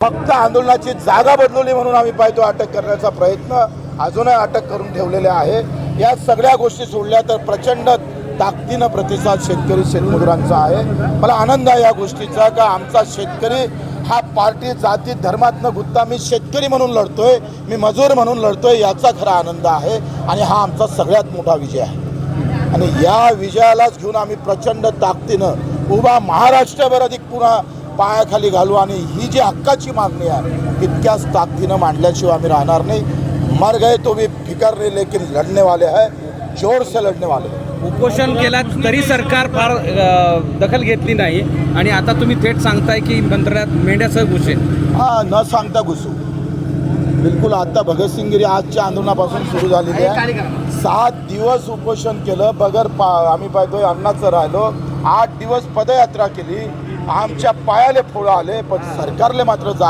फक्त आंदोलनाची जागा बदलवली म्हणून आम्ही पाहतो अटक करण्याचा प्रयत्न अजूनही अटक करून ठेवलेले आहे. या सगळ्या गोष्टी सोडल्या तर प्रचंड ताकदीनं प्रतिसाद शेतकरी शेतमजुरांचा आहे. मला आनंद आहे या गोष्टीचा का आमचा शेतकरी हा पार्टी जाती धर्मात न गुत्ता मी शेतकरी म्हणून लढतोय मी मजूर म्हणून लढतोय याचा खरा आनंद आहे आणि हा आमचा सगळ्यात मोठा विजय आहे. आणि या विजयालाच घेऊन आम्ही प्रचंड ताकदीनं उभा महाराष्ट्रभर अधिक पुन्हा पायाखाली घालू आणि ही जी हक्काची मागणी आहे तितक्याच ताकदीनं मांडल्याशिवाय आम्ही राहणार नाही. मर गए तो भी फिकर नाही लेकिन लढने वाले है जोर से लढने वाले. उपोषण केला तरी सरकार फार दखल घेतली नाही. आणि आता तुम्ही थेट सांगताय की मंत्रालयात मेंढ्यासह घुसेल. हा न सांगता घुसू. बिलकुल आता भगतसिंगगिरी आजच्या आंदोलनापासून सुरू झालेली आहे. सात दिवस उपोषण केलं. बगर पा आम्ही पाहतोय अन्नाचं राहिलो. आठ दिवस पदयात्रा केली. आमच्या पायाले फोळं आले पण सरकारले मात्र जाग